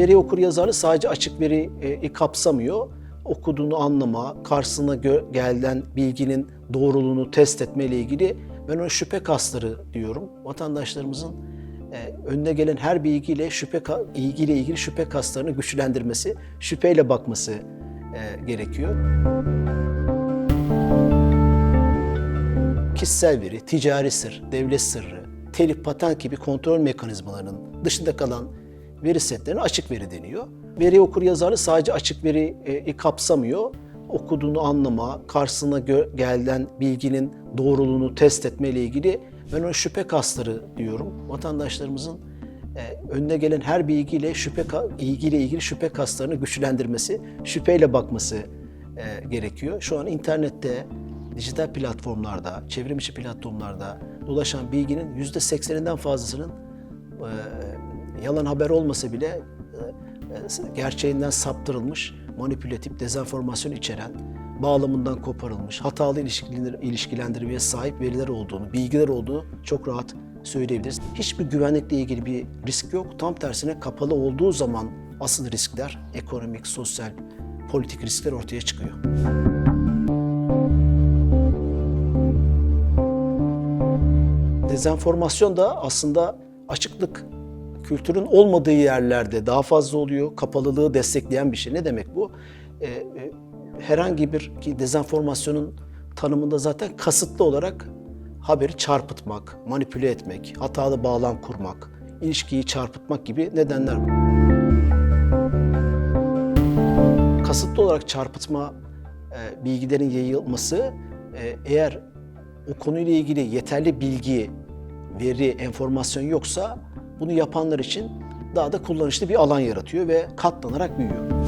veri okur yazarlığı sadece açık veriyi kapsamıyor. Okuduğunu anlama, karşısına gö- gelen bilginin doğruluğunu test etme ile ilgili ben ona şüphe kasları diyorum. Vatandaşlarımızın e, önüne gelen her bilgiyle şüphe ilgiyle ilgili şüphe kaslarını güçlendirmesi, şüpheyle bakması e, gerekiyor. Kişisel veri, ticari sır, devlet sırrı, telif, patent gibi kontrol mekanizmalarının dışında kalan veri setlerine açık veri deniyor. Veri okur yazarlığı sadece açık veriyi kapsamıyor. Okuduğunu anlama, karşısına gelen bilginin doğruluğunu test etme ile ilgili ben ona şüphe kasları diyorum. Vatandaşlarımızın e, önüne gelen her bilgiyle şüphe ilgiyle ilgili şüphe kaslarını güçlendirmesi, şüpheyle bakması e, gerekiyor. Şu an internette, dijital platformlarda, çevrim içi platformlarda dolaşan bilginin yüzde 80'inden fazlasının yalan haber olmasa bile e, gerçeğinden saptırılmış, manipülatif, dezenformasyon içeren, bağlamından koparılmış, hatalı ilişkilendir- ilişkilendirmeye sahip veriler olduğunu, bilgiler olduğunu çok rahat söyleyebiliriz. Hiçbir güvenlikle ilgili bir risk yok. Tam tersine kapalı olduğu zaman asıl riskler, ekonomik, sosyal, politik riskler ortaya çıkıyor. Dezenformasyon da aslında açıklık kültürün olmadığı yerlerde daha fazla oluyor. Kapalılığı destekleyen bir şey. Ne demek bu? Ee, e, herhangi bir ki dezenformasyonun tanımında zaten kasıtlı olarak haberi çarpıtmak, manipüle etmek, hatalı bağlam kurmak, ilişkiyi çarpıtmak gibi nedenler var. Kasıtlı olarak çarpıtma e, bilgilerin yayılması e, eğer o konuyla ilgili yeterli bilgi, veri, enformasyon yoksa bunu yapanlar için daha da kullanışlı bir alan yaratıyor ve katlanarak büyüyor.